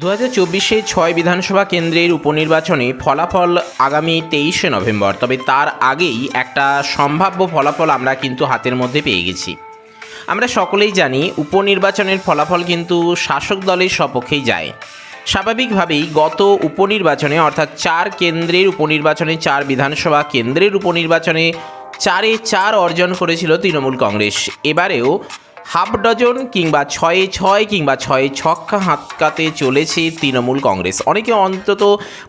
দু হাজার চব্বিশে ছয় বিধানসভা কেন্দ্রের উপনির্বাচনে ফলাফল আগামী তেইশে নভেম্বর, তবে তার আগেই একটা সম্ভাব্য ফলাফল আমরা কিন্তু হাতের মধ্যে পেয়ে গেছি। আমরা সকলেই জানি, উপনির্বাচনের ফলাফল কিন্তু শাসক দলের সপক্ষেই যায়। স্বাভাবিকভাবেই গত উপনির্বাচনে, অর্থাৎ চার কেন্দ্রের উপনির্বাচনে, চার বিধানসভা কেন্দ্রের উপনির্বাচনে চারে চার অর্জন করেছিল তৃণমূল কংগ্রেস। এবারেও হাফ ডজন কিংবা ছয়ে ছয় কিংবা ছয়ে ছক্কা হাতকাতে চলেছে তৃণমূল কংগ্রেস। অনেকে অন্তত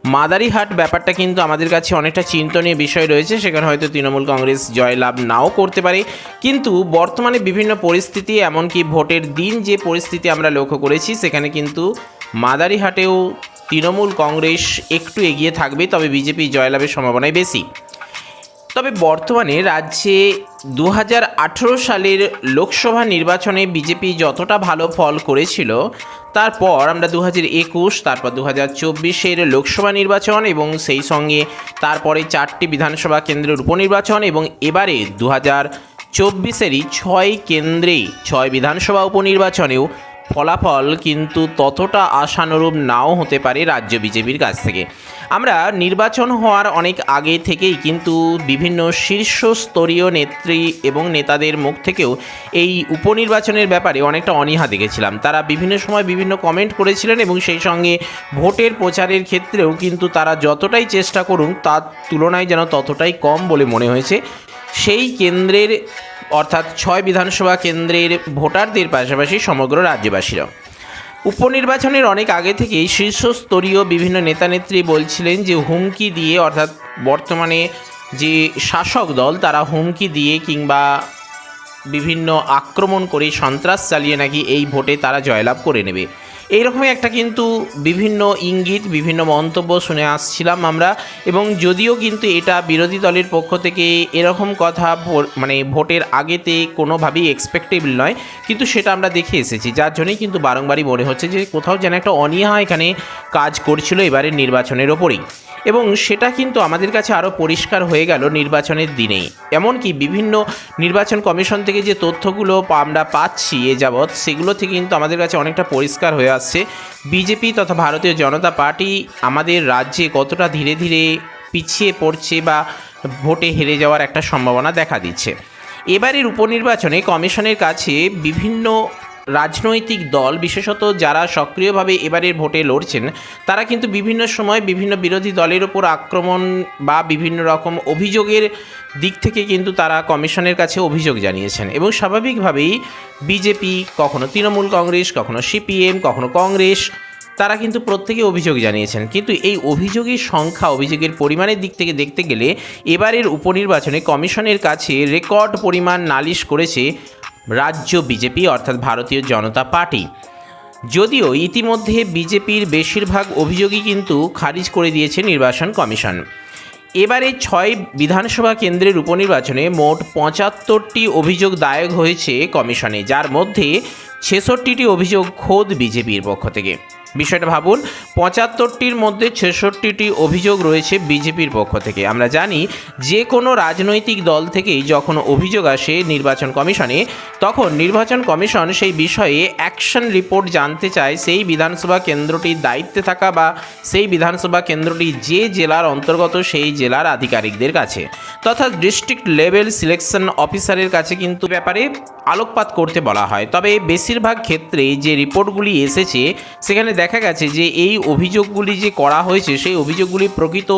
মাদারিহাট ব্যাপারটা কিন্তু আমাদের কাছে অনেকটা চিন্তনীয় বিষয় রয়েছে, সেখানে হয়তো তৃণমূল কংগ্রেস জয়লাভ নাও করতে পারে। কিন্তু বর্তমানে বিভিন্ন পরিস্থিতি, এমনকি ভোটের দিন যে পরিস্থিতি আমরা লক্ষ্য করেছি, সেখানে কিন্তু মাদারিহাটেও তৃণমূল কংগ্রেস একটু এগিয়ে থাকবে, তবে বিজেপি জয়লাভের সম্ভাবনাই বেশি। তবে বর্তমানে রাজ্যে দু হাজার আঠেরো সালের লোকসভা নির্বাচনে বিজেপি যতটা ভালো ফল করেছিল, তারপর আমরা দু হাজার একুশ, তারপর দু হাজার চব্বিশের লোকসভা নির্বাচন এবং সেই সঙ্গে তারপরে চারটি বিধানসভা কেন্দ্রের উপনির্বাচন এবং এবারে দু হাজার চব্বিশেরই ছয় কেন্দ্রে ছয় বিধানসভা উপনির্বাচনেও ফলাফল কিন্তু ততটা আশানুরূপ নাও হতে পারে রাজ্য বিজেপির কাছ থেকে। আমরা নির্বাচন হওয়ার অনেক আগে থেকেই কিন্তু বিভিন্ন শীর্ষস্তরীয় নেত্রী এবং নেতাদের মুখ থেকেও এই উপনির্বাচনের ব্যাপারে অনেকটা অনীহা দেখেছিলাম। তারা বিভিন্ন সময় বিভিন্ন কমেন্ট করেছিলেন এবং সেই সঙ্গে ভোটের প্রচারের ক্ষেত্রেও কিন্তু তারা যতটাই চেষ্টা করুন, তার তুলনায় যেন ততটাই কম বলে মনে হয়েছে। সেই কেন্দ্রের অর্থাৎ ছয় বিধানসভা কেন্দ্রের ভোটারদের পাশাপাশি সমগ্র রাজ্যবাসীরা উপনির্বাচনের অনেক আগে থেকেই শীর্ষস্তরীয় বিভিন্ন নেতানেত্রী বলছিলেন যে হুমকি দিয়ে, অর্থাৎ বর্তমানে যে শাসক দল, তারা হুমকি দিয়ে কিংবা বিভিন্ন আক্রমণ করে সন্ত্রাস চালিয়ে নাকি এই ভোটে তারা জয়লাভ করে নেবে। এইরকমই একটা কিন্তু বিভিন্ন ইঙ্গিত, বিভিন্ন মন্তব্য শুনে আসছিলাম আমরা। এবং যদিও কিন্তু এটা বিরোধী দলের পক্ষ থেকে এরকম কথা মানে ভোটের আগেতে কোনোভাবেই এক্সপেক্টেবল নয়। কিন্তু সেটা আমরা দেখে এসেছি। যার জন্যই কিন্তু বারংবারই মনে হচ্ছে যে কোথাও যেন একটা অনীহা এখানে কাজ করছিল এবারের নির্বাচনের ওপরেই। এবং সেটা কিন্তু আমাদের কাছে আরও পরিষ্কার হয়ে গেল নির্বাচনের দিনেই। এমনকি বিভিন্ন নির্বাচন কমিশন থেকে যে তথ্যগুলো আমরা পাচ্ছি এ যাবৎ, সেগুলো থেকে কিন্তু আমাদের কাছে অনেকটা পরিষ্কার হয়ে আসছে। বিজেপি তথা ভারতীয় জনতা পার্টি আমাদের রাজ্যে কতটা ধীরে ধীরে পিছিয়ে পড়ছে বা ভোটে হেরে যাওয়ার একটা সম্ভাবনা দেখা দিচ্ছে। এবারের উপনির্বাচনে কমিশনের কাছে বিভিন্ন রাজনৈতিক দল, বিশেষত যারা সক্রিয়ভাবে এবারের ভোটে লড়ছেন, তারা কিন্তু বিভিন্ন সময় বিভিন্ন বিরোধী দলের ওপর আক্রমণ বা বিভিন্ন রকম অভিযোগের দিক থেকে কিন্তু তারা কমিশনের কাছে অভিযোগ জানিয়েছেন। এবং স্বাভাবিকভাবেই বিজেপি, কখনো তৃণমূল কংগ্রেস, কখনো সিপিএম, কখনো কংগ্রেস, তারা কিন্তু প্রত্যেকে অভিযোগ জানিয়েছেন। কিন্তু এই অভিযোগের সংখ্যা, অভিযোগের পরিমাণের দিক থেকে দেখতে গেলে এবারের উপনির্বাচনে কমিশনের কাছে রেকর্ড পরিমাণ নালিশ করেছে রাজ্য বিজেপি, অর্থাৎ ভারতীয় জনতা পার্টি। যদিও ইতিমধ্যে বিজেপির বেশিরভাগ অভিযোগই কিন্তু খারিজ করে দিয়েছে নির্বাচন কমিশন। এবারে ছয় বিধানসভা কেন্দ্রের উপনির্বাচনে মোট পঁচাত্তরটি অভিযোগ দায়ক হয়েছে কমিশনে, যার মধ্যে ছেষট্টিটি অভিযোগ খোদ বিজেপির পক্ষ থেকে। বিষয়টা ভাবুন, পঁচাত্তরটির মধ্যে ছেষট্টিটি অভিযোগ রয়েছে বিজেপির পক্ষ থেকে। আমরা জানি যে কোনো রাজনৈতিক দল থেকেই যখন অভিযোগ আসে নির্বাচন কমিশনে, তখন নির্বাচন কমিশন সেই বিষয়ে অ্যাকশন রিপোর্ট জানতে চায়। সেই বিধানসভা কেন্দ্রটির দায়িত্বে থাকা বা সেই বিধানসভা কেন্দ্রটি যে জেলার অন্তর্গত সেই জেলার আধিকারিকদের কাছে তথা ডিস্ট্রিক্ট লেভেল সিলেকশন অফিসারের কাছে কিন্তু ব্যাপারে আলোকপাত করতে বলা হয়। তবে বেশিরভাগ ক্ষেত্রে যে রিপোর্টগুলি এসেছে, সেখানে দেখা গেছে যে এই অভিযোগগুলি যে করা হয়েছে, সেই অভিযোগগুলি প্রকৃত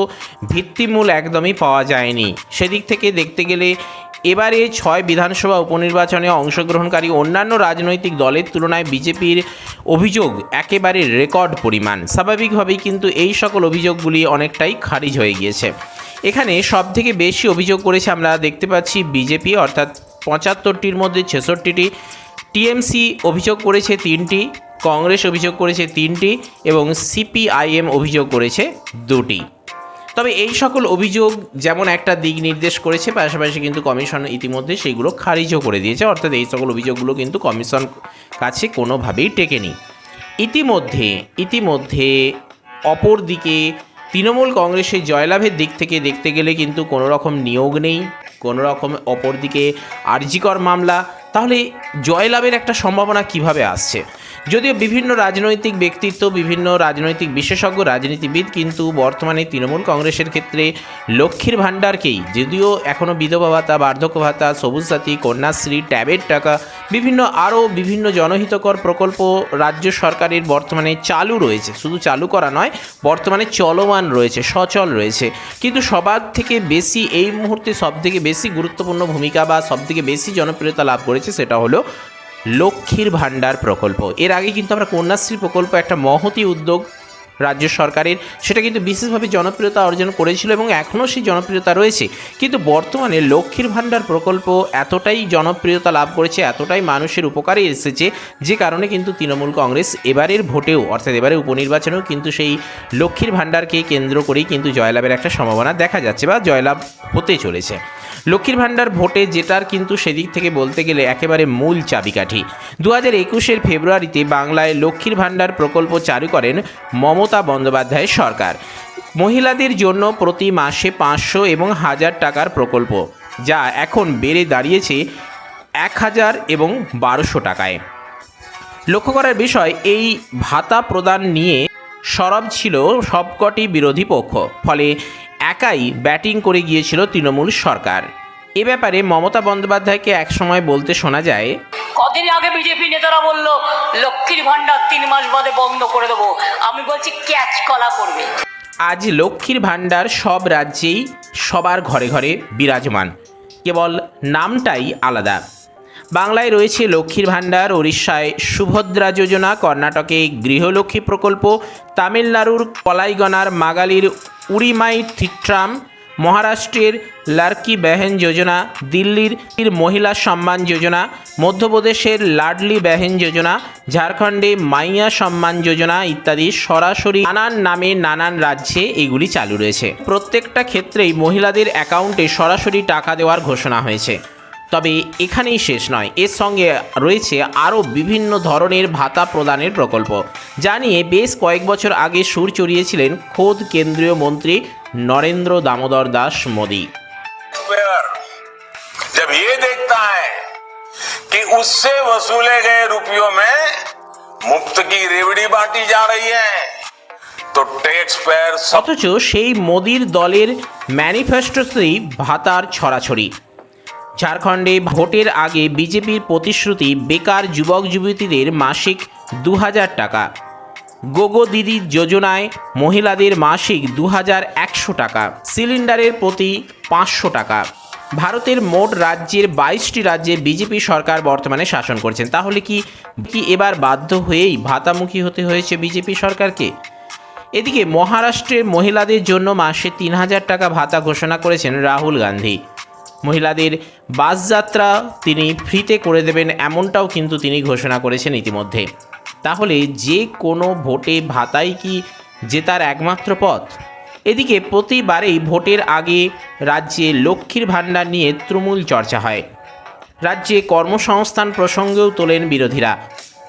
ভিত্তিমূল একদমই পাওয়া যায়নি। সেদিক থেকে দেখতে গেলে এবারে ছয় বিধানসভা উপনির্বাচনে অংশগ্রহণকারী অন্যান্য রাজনৈতিক দলের তুলনায় বিজেপির অভিযোগ একেবারে রেকর্ড পরিমাণ। স্বাভাবিকভাবেই কিন্তু এই সকল অভিযোগগুলি অনেকটাই খারিজ হয়ে গিয়েছে। এখানে সব থেকে বেশি অভিযোগ করেছে আমরা দেখতে পাচ্ছি বিজেপি, অর্থাৎ পঁচাত্তরটির মধ্যে ছেষট্টিটি। টিএমসি অভিযোগ করেছে তিনটি। কংগ্রেস অভিযোগ করেছে তিনটি এবং সিপিআইএম অভিযোগ করেছে দুটি। তবে এই সকল অভিযোগ যেমন একটা দিক নির্দেশ করেছে, পাশাপাশি কিন্তু কমিশন ইতিমধ্যে সেগুলো খারিজও করে দিয়েছে। অর্থাৎ এই সকল অভিযোগগুলো কিন্তু কমিশন কাছে কোনোভাবেই টেকেনি। ইতিমধ্যে ইতিমধ্যে অপর দিকে তৃণমূল কংগ্রেসের জয়লাভের দিক থেকে দেখতে গেলে কিন্তু কোনো রকম নিয়োগ নেই কোনো রকম অপর দিকে আর্জিকর মামলা। তাহলে জয়লাভের একটা সম্ভাবনা কীভাবে আসছে? যদিও বিভিন্ন রাজনৈতিক ব্যক্তিত্ব, বিভিন্ন রাজনৈতিক বিশেষজ্ঞ, রাজনীতিবিদ কিন্তু বর্তমানে তৃণমূল কংগ্রেসের ক্ষেত্রে লক্ষ্মীর ভাণ্ডারকেই, যদিও এখনও বিধবা ভাতা, বার্ধক্য ভাতা, সবুজ সাথী, কন্যাশ্রী, ট্যাবের টাকা, বিভিন্ন আরও বিভিন্ন জনহিতকর প্রকল্প রাজ্য সরকারের বর্তমানে চালু রয়েছে। শুধু চালু করা নয়, বর্তমানে চলমান রয়েছে, সচল রয়েছে। কিন্তু সবার থেকে বেশি এই মুহূর্তে সবথেকে বেশি গুরুত্বপূর্ণ ভূমিকা বা সবথেকে বেশি জনপ্রিয়তা লাভ করেছে সেটা হলো লক্ষ্মীর ভাণ্ডার প্রকল্প। এর আগে কিন্তু আমরা কন্যাশ্রী প্রকল্প একটা মহতি উদ্যোগ রাজ্য সরকারের। সেটা কিন্তু বিশেষভাবে জনপ্রিয়তা অর্জন করেছিল এবং এখনও সেই জনপ্রিয়তা রয়েছে। কিন্তু বর্তমানে লক্ষ্মীর ভাণ্ডার প্রকল্প এতটাই জনপ্রিয়তা লাভ করেছে, এতটাই মানুষের উপকারে এসেছে, যে কারণে কিন্তু তৃণমূল কংগ্রেস এবারের ভোটেও, অর্থাৎ এবারে উপনির্বাচনেও কিন্তু সেই লক্ষ্মীর ভাণ্ডারকে কেন্দ্র করেই কিন্তু জয়লাভের একটা সম্ভাবনা দেখা যাচ্ছে বা জয়লাভ হতে চলেছে। লক্ষ্মীর ভাণ্ডার ভোটে যেটার কিন্তু সেদিক থেকে বলতে গেলে একেবারে মূল চাবিকাঠি। দু হাজার একুশের ফেব্রুয়ারিতে বাংলায় লক্ষ্মীর ভাণ্ডার প্রকল্প চালু করেন মমতা বন্দ্যোপাধ্যায়ের সরকার। মহিলাদের জন্য প্রতি মাসে পাঁচশো এবং হাজার টাকার প্রকল্প, যা এখন বেড়ে দাঁড়িয়েছে এক হাজার এবং বারোশো টাকায়। লক্ষ্য করার বিষয়, এই ভাতা প্রদান নিয়ে সরব ছিল সবকটি বিরোধী পক্ষ, ফলে একাই ব্যাটিং করে গিয়েছিল তৃণমূল সরকার। এ ব্যাপারে মমতা বন্দ্যোপাধ্যায়কে একসময় বলতে শোনা যায় কদিন আগে বিজেপি নেতারা বলল লক্ষ্মীর ভান্ডার তিন মাস বাদে বন্ধ করে দেবো। আমি বলছি ক্যাচ কলা করবে আজ লক্ষ্মীর ভাণ্ডার সব রাজ্যেই সবার ঘরে ঘরে বিরাজমান। কেবল নামটাই আলাদা। বাংলায় রয়েছে লক্ষ্মীর ভাণ্ডার ওড়িশায় সুভদ্রা যোজনা কর্ণাটকে গৃহলক্ষ্মী প্রকল্প তামিলনাড়ুর কলাইগনার মাগালির উড়িমাই থিট্রাম মহারাষ্ট্রের লার্কি বেহেন যোজনা, দিল্লির মহিলা সম্মান যোজনা, মধ্যপ্রদেশের লাডলি বেহেন যোজনা, ঝাড়খণ্ডে মাইয়া সম্মান যোজনা ইত্যাদি সরাসরি নানান নামে নানান রাজ্যে এগুলি চালু রয়েছে। প্রত্যেকটা ক্ষেত্রেই মহিলাদের অ্যাকাউন্টে সরাসরি টাকা দেওয়ার ঘোষণা হয়েছে। তবে এখানেই শেষ নয়, এর সঙ্গে রয়েছে আরও বিভিন্ন ধরনের ভাতা প্রদানের প্রকল্প। যা নিয়ে বেশ কয়েক বছর আগে সুর চড়িয়েছিলেন খোদ কেন্দ্রীয় মন্ত্রী নরেন্দ্র দামোদর দাস মোদী पेयर जब ये देखता है कि उससे वसूले गए रुपयों में मुफ्त की रेवड़ी बांटी जा रही है तो टैक्स पेयर सब অথচ সেই মোদির দলের ম্যানিফেস্টোতেই ভাতার ছড়াছড়ি ঝাড়খণ্ডে ভোটের আগে বিজেপির প্রতিশ্রুতি বেকার যুবক যুবতীদের মাসিক দু হাজার টাকা গোগো দিদি যোজনায় মহিলাদের মাসিক দু একশো টাকা, সিলিন্ডারের প্রতি পাঁচশো টাকা। ভারতের মোট রাজ্যের বাইশটি রাজ্যে বিজেপি সরকার বর্তমানে শাসন করছেন। তাহলে কি কি এবার বাধ্য হয়েই ভাতামুখী হতে হয়েছে বিজেপি সরকারকে? এদিকে মহারাষ্ট্রের মহিলাদের জন্য মাসে তিন হাজার টাকা ভাতা ঘোষণা করেছেন রাহুল গান্ধী। মহিলাদের বাসযাত্রা তিনি ফ্রিতে করে দেবেন, এমনটাও কিন্তু তিনি ঘোষণা করেছেন ইতিমধ্যে। তাহলে যে কোনো ভোটে ভাতাই কি জেতার একমাত্র পথ? এদিকে প্রতিবারেই ভোটের আগে রাজ্যে লক্ষ্মীর ভাণ্ডার নিয়ে তুমুল চর্চা হয়। রাজ্যে কর্মসংস্থান প্রসঙ্গেও তোলেন বিরোধীরা।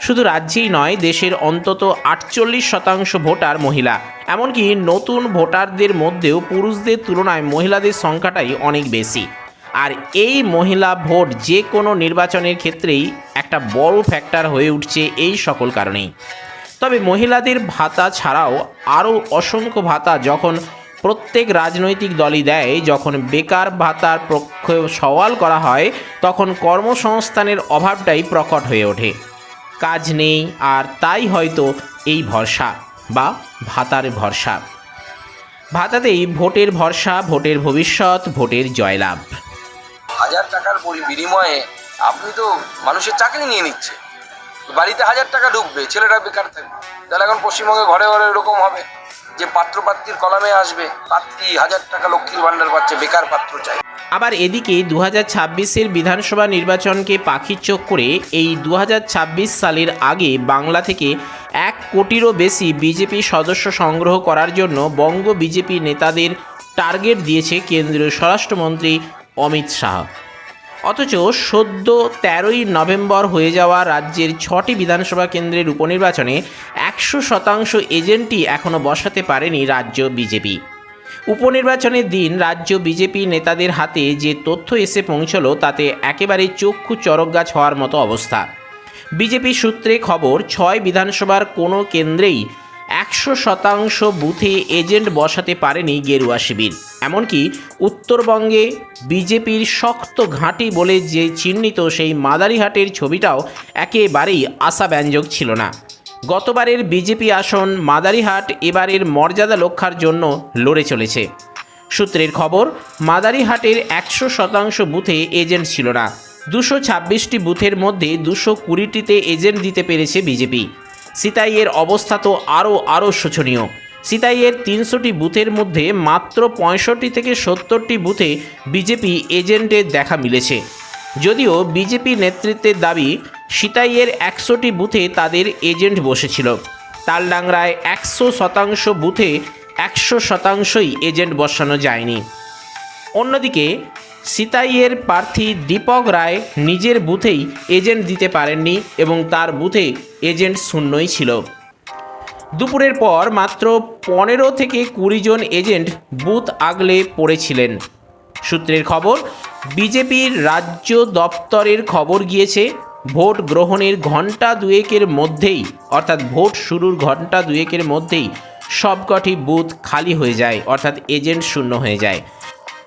শুধু রাজ্যেই নয়, দেশের অন্তত আটচল্লিশ শতাংশ ভোটার মহিলা। এমনকি নতুন ভোটারদের মধ্যেও পুরুষদের তুলনায় মহিলাদের সংখ্যাটাই অনেক বেশি। আর এই মহিলা ভোট যে কোনো নির্বাচনের ক্ষেত্রেই একটা বড় ফ্যাক্টর হয়ে উঠছে এই সকল কারণেই। তবে মহিলাদের ভাতা ছাড়াও আরও অসংখ্য ভাতা যখন প্রত্যেক রাজনৈতিক দলই দেয়, যখন বেকার ভাতার পক্ষে সওয়াল করা হয়, তখন কর্মসংস্থানের অভাবটাই প্রকট হয়ে ওঠে। কাজ নেই, আর তাই হয়তো এই ভরসা বা ভাতার ভরসা। ভাতাতেই ভোটের ভরসা, ভোটের ভবিষ্যৎ, ভোটের জয়লাভ। হাজার টাকার বিনিময়ে আপনি তো মানুষের চাকরি নিয়ে নিচ্ছে। বাড়িতে হাজার টাকা ঢুকবে ছেলেটা বেকার থাকবে। তাহলে এখন পশ্চিমবঙ্গে ঘরে ঘরে এরকম হবে যে পাত্র পাত্রীর কলমে আসবে, পাত্রী হাজার টাকা লক্ষ্মীর ভান্ডার পাচ্ছে, বেকার পাত্র চাই। আবার এদিকে দু হাজার বিধানসভা নির্বাচনকে পাখির চোখ করে এই দু হাজার ছাব্বিশ সালের আগে বাংলা থেকে এক কোটিরও বেশি বিজেপি সদস্য সংগ্রহ করার জন্য বঙ্গ বিজেপি নেতাদের টার্গেট দিয়েছে কেন্দ্রীয় স্বরাষ্ট্রমন্ত্রী অমিত শাহ। অথচ সদ্য তেরোই নভেম্বর হয়ে যাওয়া রাজ্যের ছটি বিধানসভা কেন্দ্রের উপনির্বাচনে একশো শতাংশ এজেন্টই এখনও বসাতে পারেনি রাজ্য বিজেপি। উপনির্বাচনের দিন রাজ্য বিজেপি নেতাদের হাতে যে তথ্য এসে পৌঁছলো, তাতে একেবারে চক্ষু চরক গাছ হওয়ার মতো অবস্থা। বিজেপি সূত্রে খবর, ছয় বিধানসভার কোনো কেন্দ্রেই একশো শতাংশ বুথে এজেন্ট বসাতে পারেনি গেরুয়া শিবির। এমনকি উত্তরবঙ্গে বিজেপির শক্ত ঘাঁটি বলে যে চিহ্নিত সেই মাদারিহাটের ছবিটাও একেবারেই আশাব্যঞ্জক ছিল না। গতবারের বিজেপি আসন মাদারিহাট এবারের মর্যাদা রক্ষার জন্য লড়ে চলেছে। সূত্রের খবর, মাদারিহাটের একশো শতাংশ বুথে এজেন্ট ছিল না। দুশো ছাব্বিশটি বুথের মধ্যে দুশো কুড়িটিতে এজেন্ট দিতে পেরেছে বিজেপি। সিতাইয়ের অবস্থা তো আরও আরও শোচনীয়। সিতাইয়ের তিনশোটি বুথের মধ্যে মাত্র পঁয়ষট্টি থেকে সত্তরটি বুথে বিজেপি এজেন্টের দেখা মিলেছে। যদিও বিজেপি নেতৃত্বের দাবি, সিতাইয়ের একশোটি বুথে তাদের এজেন্ট বসেছিল। তালডাংরায় একশো শতাংশ বুথে একশো শতাংশই এজেন্ট বসানো যায়নি। অন্যদিকে সিতাইয়ের প্রার্থী দীপক রায় নিজের বুথেই এজেন্ট দিতে পারেননি এবং তার বুথে এজেন্ট শূন্যই ছিল। দুপুরের পর মাত্র পনেরো থেকে কুড়ি জন এজেন্ট বুথ আগলে পড়েছিলেন। সূত্রের খবর, বিজেপির রাজ্য দপ্তরের খবর গিয়েছে, ভোট গ্রহণের ঘণ্টা দুয়েকের মধ্যেই, অর্থাৎ ভোট শুরুর ঘণ্টা দুয়েকের মধ্যেই সবকটি বুথ খালি হয়ে যায়, অর্থাৎ এজেন্ট শূন্য হয়ে যায়।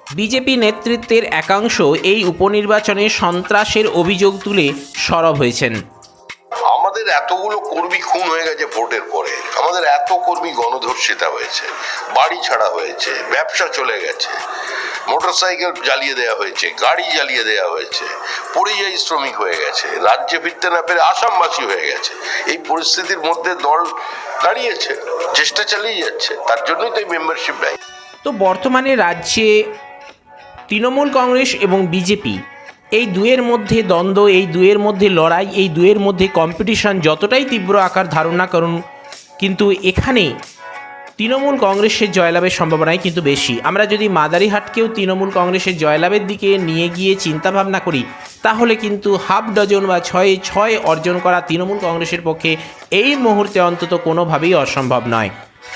বিজেপি নেতৃত্বের একাংশ এই উপনির্বাচনে সন্ত্রাসের অভিযোগ তুলে সরব হয়েছেন। আমাদের এতগুলো কর্মী খুন হয়ে গেছে ভোটের পরে। আমাদের এত কর্মী গণধর্ষিতা হয়েছে বাড়ি ছাড়া হয়েছে ব্যবসা চলে গেছে মোটরসাইকেল জ্বালিয়ে দেওয়া হয়েছে গাড়ি জ্বালিয়ে দেওয়া হয়েছে পরিযায়ী শ্রমিক হয়ে গেছে রাজ্যে ফিরতে না পেরে আসামবাসী হয়ে গেছে। এই পরিস্থিতির মধ্যে দল দাঁড়িয়েছে চেষ্টা চালিয়ে যাচ্ছে তার জন্যই তো এই মেম্বারশিপ নেয় তো বর্তমানে রাজ্যে তৃণমূল কংগ্রেস এবং বিজেপি। এই দুয়ের মধ্যে দ্বন্দ্ব, এই দুয়ের মধ্যে লড়াই, এই দুয়ের মধ্যে কম্পিটিশন যতটাই তীব্র আকার ধারণ করুন, কিন্তু এখানে তৃণমূল কংগ্রেসের জয়লাভের সম্ভাবনাই কিন্তু বেশি। আমরা যদি মাদারিহাটকেও তৃণমূল কংগ্রেসের জয়লাভের দিকে নিয়ে গিয়ে চিন্তাভাবনা করি, তাহলে কিন্তু হাফ ডজন বা ছয়ে, ছয় অর্জন করা তৃণমূল কংগ্রেসের পক্ষে এই মুহূর্তে অন্তত কোনোভাবেই অসম্ভব নয়।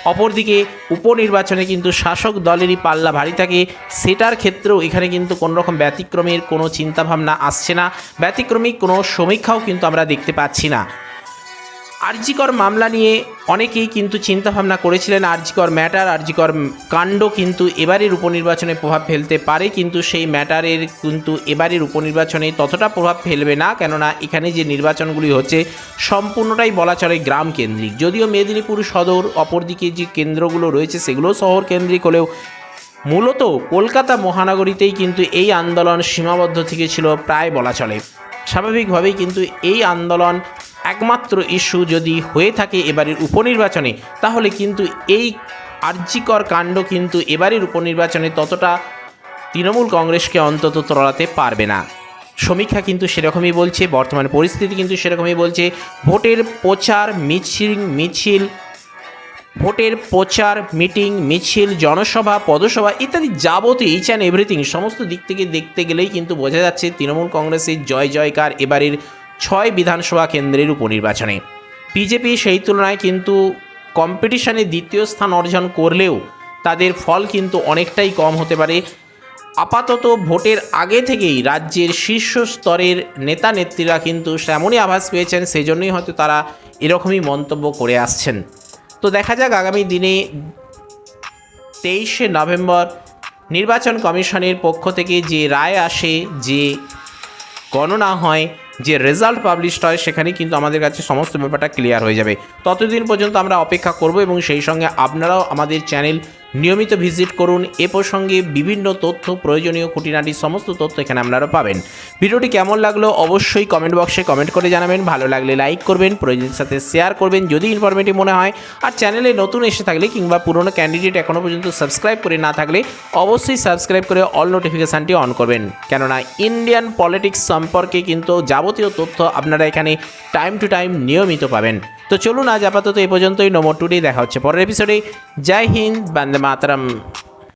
অপরদিকে উপনির্বাচনে কিন্তু শাসক দলেরই পাল্লা ভারী থাকে। সেটার ক্ষেত্রেও এখানে কিন্তু কোনো রকম ব্যতিক্রমের কোনো চিন্তাভাবনা আসছে না। ব্যতিক্রমিক কোনো সমীক্ষাও কিন্তু আমরা দেখতে পাচ্ছি না। আরজিকর মামলা নিয়ে অনেকেই কিন্তু চিন্তাভাবনা করেছিলেন আরজিকর ম্যাটার, আরজিকর কাণ্ড কিন্তু এবারের উপনির্বাচনে প্রভাব ফেলতে পারে, কিন্তু সেই ম্যাটারের কিন্তু এবারের উপনির্বাচনে ততটা প্রভাব ফেলবে না, কেননা এখানে যে নির্বাচনগুলি হচ্ছে সম্পূর্ণটাই বলা চলে গ্রাম কেন্দ্রিক যদিও মেদিনীপুর সদর, অপরদিকে যে কেন্দ্রগুলো রয়েছে সেগুলো শহর কেন্দ্রিক হলেও মূলত কলকাতা মহানগরীতেই কিন্তু এই আন্দোলন সীমাবদ্ধ থেকে ছিল প্রায় বলা চলে। স্বাভাবিকভাবেই কিন্তু এই আন্দোলন একমাত্র ইস্যু যদি হয়ে থাকে এবারের উপনির্বাচনে, তাহলে কিন্তু এই আর্যিকর কাণ্ড কিন্তু এবারের উপনির্বাচনে ততটা তৃণমূল কংগ্রেসকে অন্তত তলাতে পারবে না। সমীক্ষা কিন্তু সেরকমই বলছে, বর্তমান পরিস্থিতি কিন্তু সেরকমই বলছে। ভোটের প্রচার, মিছিল মিছিল, ভোটের প্রচার, মিটিং, মিছিল, জনসভা, পদসভা ইত্যাদি যাবতীয় ইচ অ্যান্ড এভরিথিং সমস্ত দিক থেকে দেখতে গেলেই কিন্তু বোঝা যাচ্ছে তৃণমূল কংগ্রেসের জয় জয়কার এবারের ছয় বিধানসভা কেন্দ্রের উপনির্বাচনে। বিজেপি সেই তুলনায় কিন্তু কম্পিটিশনে দ্বিতীয় স্থান অর্জন করলেও তাদের ফল কিন্তু অনেকটাই কম হতে পারে। আপাতত ভোটের আগে থেকেই রাজ্যের শীর্ষ স্তরের নেতা নেত্রীরা কিন্তু তেমনই আভাস পেয়েছেন সেই জন্যই হয়তো তারা এরকমই মন্তব্য করে আসছেন। তো দেখা যাক আগামী দিনে তেইশে নভেম্বর নির্বাচন কমিশনের পক্ষ থেকে যে রায় আসে, যে গণনা হয় যে রেজাল্ট পাবলিশড হয়, সেখানেই কিন্তু আমাদের কাছে সমস্ত ব্যাপারটা ক্লিয়ার হয়ে যাবে। ততদিন পর্যন্ত আমরা অপেক্ষা করব এবং সেই সঙ্গে আপনারাও আমাদের চ্যানেল নিয়মিত ভিজিট করুন। এ প্রসঙ্গে বিভিন্ন তথ্য, প্রয়োজনীয় খুঁটিনাটি, সমস্ত তথ্য এখানে আপনারা পাবেন। ভিডিওটি কেমন লাগল অবশ্যই কমেন্ট বক্সে কমেন্ট করে জানাবেন। ভালো লাগলে লাইক করবেন, প্রয়োজনের সাথে শেয়ার করবেন যদি ইনফরমেটিভ মনে হয়। আর চ্যানেলে নতুন এসে থাকলে কিংবা পুরনো ক্যান্ডিডেট এখনও পর্যন্ত সাবস্ক্রাইব করে না থাকলে অবশ্যই সাবস্ক্রাইব করে অল নোটিফিকেশানটি অন করবেন। কেননা ইন্ডিয়ান পলিটিক্স সম্পর্কে কিন্তু যাবতীয় তথ্য আপনারা এখানে টাইম টু টাইম নিয়মিত পাবেন। তো চলুন আজ আপাতত এই পর্যন্তই। নম্বর টুডেই দেখা হচ্ছে পরের এপিসোডে জয় হিন্দ, বন্দে মাতরম।